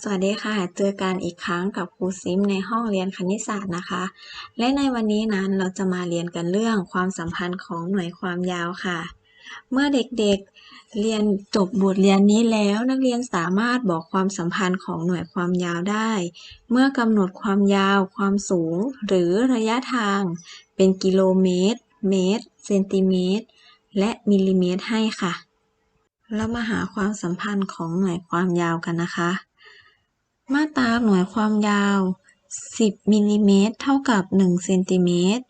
สวัสดีค่ะ เจอกันอีกครั้งกับครูซิมในห้องเรียนคณิตศาสตร์นะคะ และในวันนี้นั้นเราจะมาเรียนกันเรื่องความสัมพันธ์ของหน่วยความยาวค่ะ เมื่อเด็กๆเรียนจบบทเรียนนี้แล้วนักเรียนสามารถบอกความสัมพันธ์ของหน่วยความยาวได้ เมื่อกำหนดความยาว ความสูง หรือระยะทาง เป็นกิโลเมตร เมตร เซนติเมตร และมิลลิเมตรให้ค่ะ เรามาหาความสัมพันธ์ของหน่วยความยาวกันนะคะ มาตราหน่วยความยาว 10มิลลิเมตรเท่ากับ 1 เซนติเมตร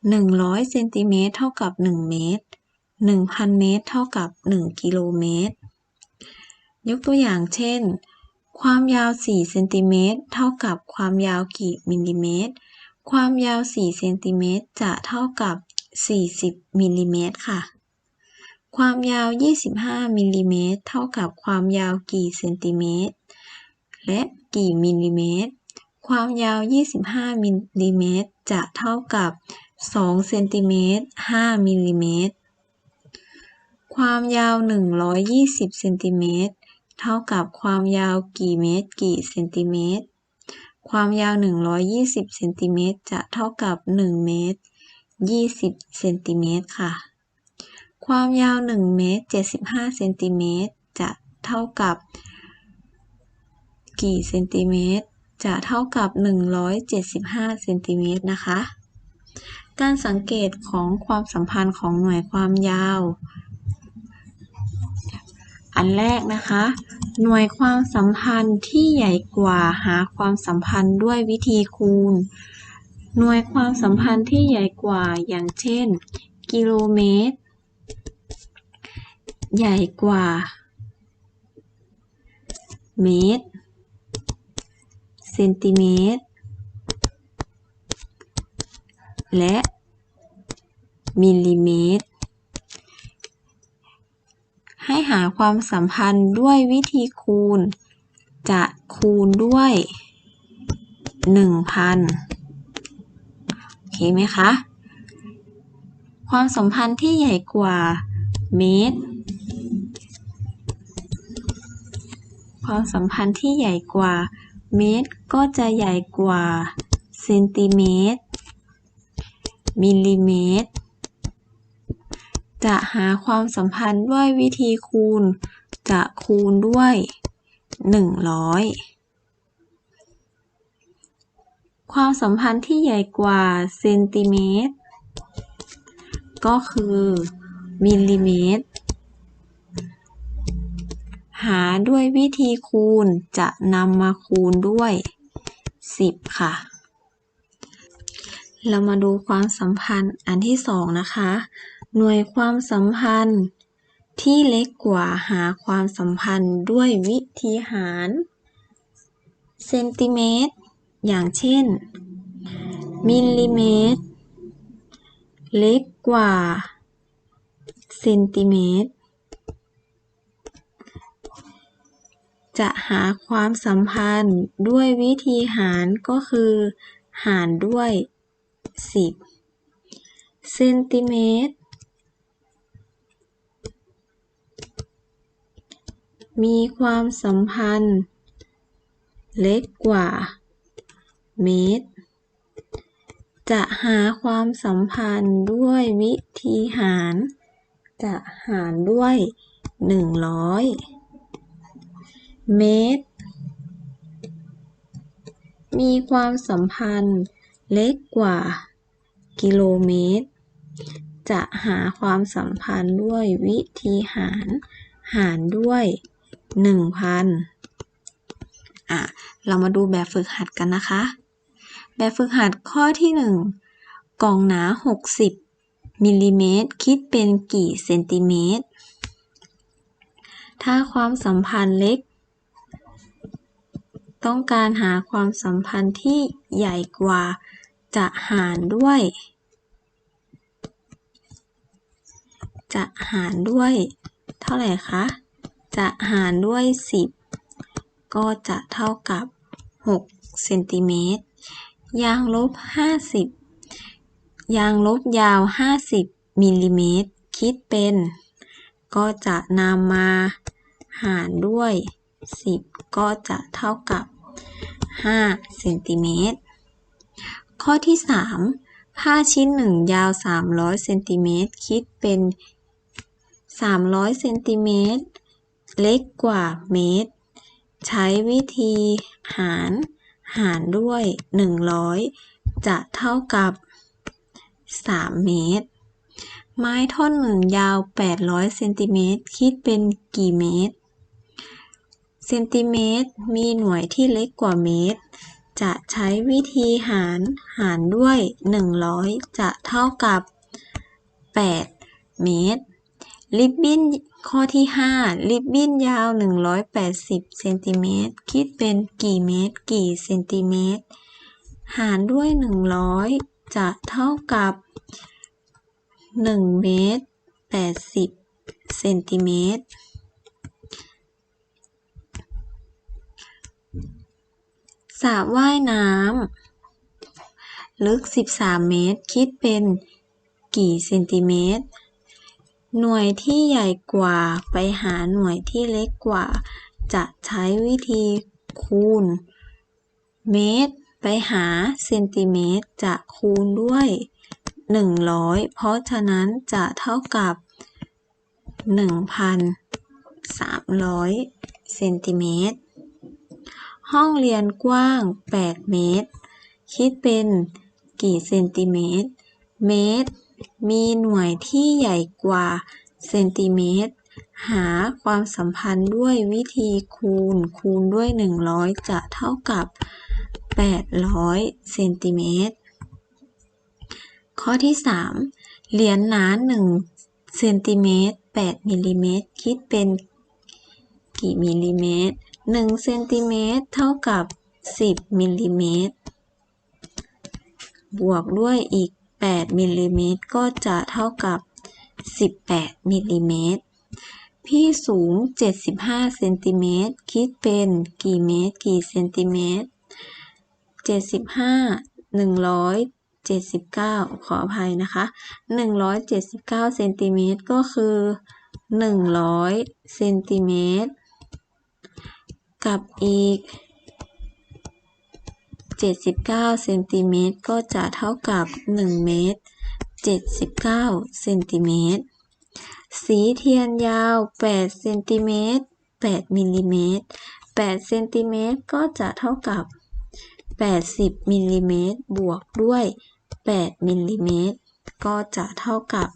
100 เซนติเมตรเท่ากับ 1 เมตร 1,000 เมตรเท่ากับ 1 กิโลเมตร ยกตัวอย่างเช่น ความยาว 4 เซนติเมตรเท่ากับความยาวกี่มิลลิเมตร ความยาว 4 เซนติเมตรจะเท่ากับ 40 มิลลิเมตรค่ะ ความยาว 25 มิลลิเมตรเท่ากับความยาวกี่เซนติเมตร และกี่มิลลิเมตร ความยาว 25 มิลลิเมตร จะเท่ากับ 2 เซนติเมตร 5 มิลลิเมตร ความยาว 120 เซนติเมตร เท่ากับความยาวกี่เมตร กี่เซนติเมตร ความยาว 120 เซนติเมตร จะเท่ากับ 1 เมตร 20 เซนติเมตรค่ะ ความยาว 1 เมตร 75 เซนติเมตร จะเท่ากับ กี่เซนติเมตร จะเท่ากับ 175 เซนติเมตรนะคะ การสังเกตของความสัมพันธ์ของหน่วยความยาว อันแรกนะคะ หน่วยความสัมพันธ์ที่ใหญ่กว่าหาความสัมพันธ์ด้วยวิธีคูณ หน่วยความสัมพันธ์ที่ใหญ่กว่าอย่างเช่น กิโลเมตร ใหญ่กว่าเมตร เซนติเมตร และมิลลิเมตร ให้หาความสัมพันธ์ด้วยวิธีคูณ จะคูณด้วย 1,000 โอเคไหมคะ ความสัมพันธ์ที่ใหญ่กว่าเมตร ความสัมพันธ์ที่ใหญ่กว่า เมตรก็จะใหญ่กว่าเซนติเมตร มิลลิเมตร จะหาความสัมพันธ์ด้วยวิธีคูณ จะคูณด้วย 100 ความสัมพันธ์ที่ใหญ่กว่าเซนติเมตร ก็คือมิลลิเมตร หาด้วยวิธีคูณจะนำมาคูณด้วย 10 ค่ะ เรามาดูความสัมพันธ์อันที่สองนะคะ หน่วยความสัมพันธ์ที่เล็กกว่าหาความสัมพันธ์ด้วยวิธีหารเซนติเมตร อย่างเช่น มิลลิเมตร เล็กกว่าเซนติเมตร จะหาความสัมพันธ์ด้วยวิธีหารก็คือ หารด้วย 10 เซนติเมตร มีความสัมพันธ์ เล็กกว่า เมตร จะหาความสัมพันธ์ด้วยวิธีหาร จะหารด้วย 100 เมตร มีความสัมพันธ์เล็กกว่า กิโลเมตร จะหาความสัมพันธ์ด้วยวิธีหาร หารด้วย 1,000อะ เรามาดูแบบฝึกหัดกันนะคะ แบบฝึกหัดข้อที่ 1 กล่องหนา 60 มิลลิเมตร คิดเป็นกี่เซนติเมตรถ้าความสัมพันธ์เล็ก ต้องการหาความสัมพันธ์ที่ใหญ่กว่า จะหารด้วย จะหารด้วย เท่าไหร่คะ จะหารด้วย 10 ก็จะเท่ากับ 6 เซนติเมตร ยางลบ 50 ยางลบยาว 50 มิลลิเมตร คิดเป็น ก็จะนำมาหารด้วย 10ก็จะเท่ากับ5เซนติเมตร ข้อที่3ผ้าชิ้นหนึ่งยาว300เซนติเมตรคิดเป็น300เซนติเมตรเล็กกว่าเมตร ใช้วิธีหารหารด้วย 100 จะเท่ากับ 3 เมตร ไม้ท่อนหนึ่งยาว 800เซนติเมตรคิดเป็นกี่เมตร ซนติเมตร มีหน่วยที่เล็กกว่าเมตร จะใช้วิธีหารหารด้วย 100 จะเท่ากับ 8 เมตร ริบบิ้นข้อที่ 5 ริบบิ้นยาว 180 เซนติเมตร คิดเป็นกี่เมตร กี่เซนติเมตร หารด้วย 100 จะเท่ากับ 1 เมตร 80 เซนติเมตร สระว่ายน้ำลึก 13 เมตร คิดเป็นกี่เซนติเมตร หน่วยที่ใหญ่กว่าไปหาหน่วยที่เล็กกว่า จะใช้วิธีคูณ เมตร ไปหาเซนติเมตร จะคูณด้วย 100 เพราะฉะนั้นจะเท่ากับ 1,300เซนติเมตร ห้องเรียนกว้าง 8 เมตร คิดเป็นกี่เซนติเมตร เมตร มีหน่วยที่ใหญ่กว่าเซนติเมตร หาความสัมพันธ์ด้วยวิธีคูณ คูณด้วย 100 จะเท่ากับ 800 เซนติเมตร ข้อที่ 3 เหรียญหนา1เซนติเมตร8มิลลิเมตร คิดเป็นกี่มิลลิเมตร 1เซนติเมตรเท่ากับ 10มิลลิเมตรบวกด้วยอีก 8มิลลิเมตรก็จะเท่ากับ 18มิลลิเมตรพี่สูง 75เซนติเมตรคิดเป็นกี่เมตร กี่เซนติเมตร 75 179 ขออภัยนะคะ 179เซนติเมตรก็คือ 100เซนติเมตร กับอีก 79เซนติเมตรก็จะเท่ากับ 1 เมตร 79เซนติเมตร สีเทียนยาว8เซนติเมตร8มิลลิเมตร8เซนติเมตรก็จะเท่ากับ 80มิลลิเมตรบวกด้วย 8มิลลิเมตรก็จะเท่ากับ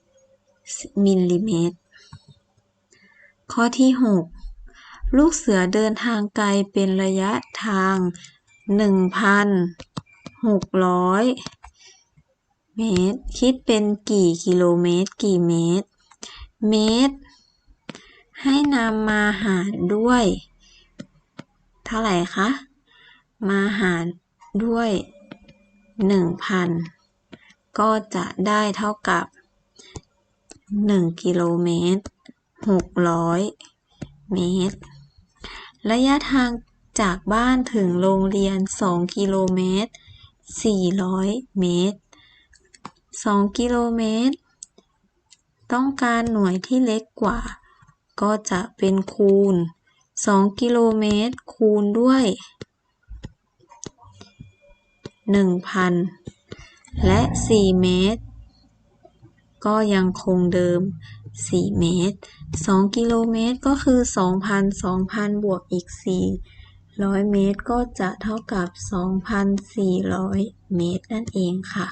88มิลลิเมตร ข้อที่ 6 ลูกเสือเดินทางไกลเป็นระยะทาง 1,600 เมตร คิดเป็นกี่กิโลเมตร กี่เมตร เมตร ให้นำมาหารด้วย เท่าไหร่คะ มาหารด้วย 1,000 ก็จะได้เท่ากับ 1 กิโลเมตร 600 เมตร ระยะทางจากบ้านถึงโรงเรียน 2 กิโลเมตร 400 เมตร 2 กิโลเมตร ต้องการหน่วยที่เล็กกว่า ก็จะเป็นคูณ 2 กิโลเมตร คูณด้วย 1,000 และ 4 เมตร ก็ยังคงเดิม 4 เมตร 2 กิโลเมตรก็คือ 2,000 2,000 บวกอีก 400 เมตรก็จะเท่ากับ 2,400 เมตรนั่นเองค่ะ